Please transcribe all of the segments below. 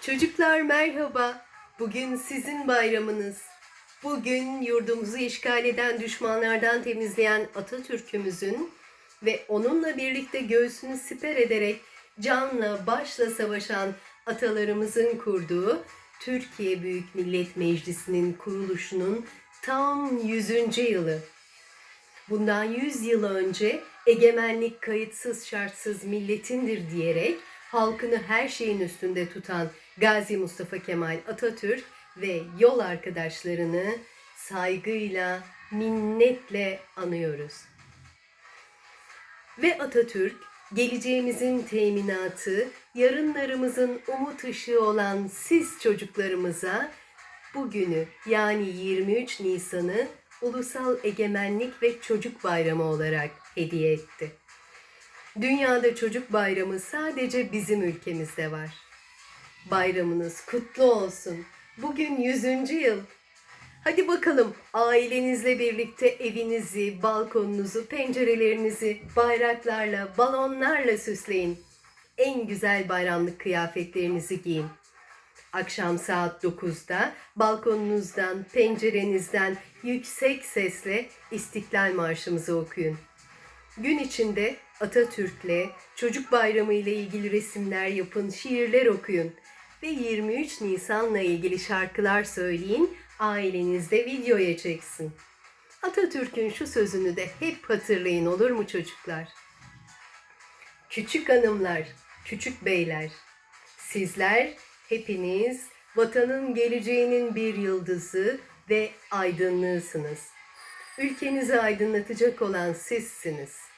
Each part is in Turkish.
Çocuklar merhaba. Bugün sizin bayramınız. Bugün yurdumuzu işgal eden düşmanlardan temizleyen Atatürk'ümüzün ve onunla birlikte göğsünü siper ederek canla başla savaşan atalarımızın kurduğu Türkiye Büyük Millet Meclisi'nin kuruluşunun tam 100. yılı. Bundan 100 yıl önce egemenlik kayıtsız şartsız milletindir diyerek halkını her şeyin üstünde tutan Gazi Mustafa Kemal Atatürk ve yol arkadaşlarını saygıyla, minnetle anıyoruz. Ve Atatürk geleceğimizin teminatı, yarınlarımızın umut ışığı olan siz çocuklarımıza bugünü yani 23 Nisan'ı Ulusal Egemenlik ve Çocuk Bayramı olarak hediye etti. Dünyada çocuk bayramı sadece bizim ülkemizde var. Bayramınız kutlu olsun. Bugün 100. yıl. Hadi bakalım ailenizle birlikte evinizi, balkonunuzu, pencerelerinizi bayraklarla, balonlarla süsleyin. En güzel bayramlık kıyafetlerinizi giyin. Akşam saat 9'da balkonunuzdan, pencerenizden yüksek sesle İstiklal Marşımızı okuyun. Gün içinde Atatürk'le, Çocuk Bayramı ile ilgili resimler yapın, şiirler okuyun ve 23 Nisan'la ilgili şarkılar söyleyin, ailenizde videoya çeksin. Atatürk'ün şu sözünü de hep hatırlayın olur mu çocuklar? Küçük hanımlar, küçük beyler, sizler hepiniz vatanın geleceğinin bir yıldızı ve aydınlığısınız. Ülkenizi aydınlatacak olan sizsiniz.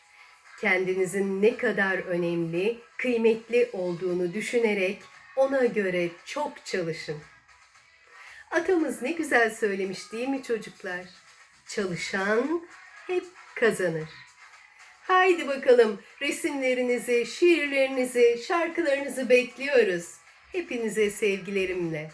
Kendinizin ne kadar önemli, kıymetli olduğunu düşünerek ona göre çok çalışın. Atamız ne güzel söylemiş değil mi çocuklar? Çalışan hep kazanır. Haydi bakalım resimlerinizi, şiirlerinizi, şarkılarınızı bekliyoruz. Hepinize sevgilerimle.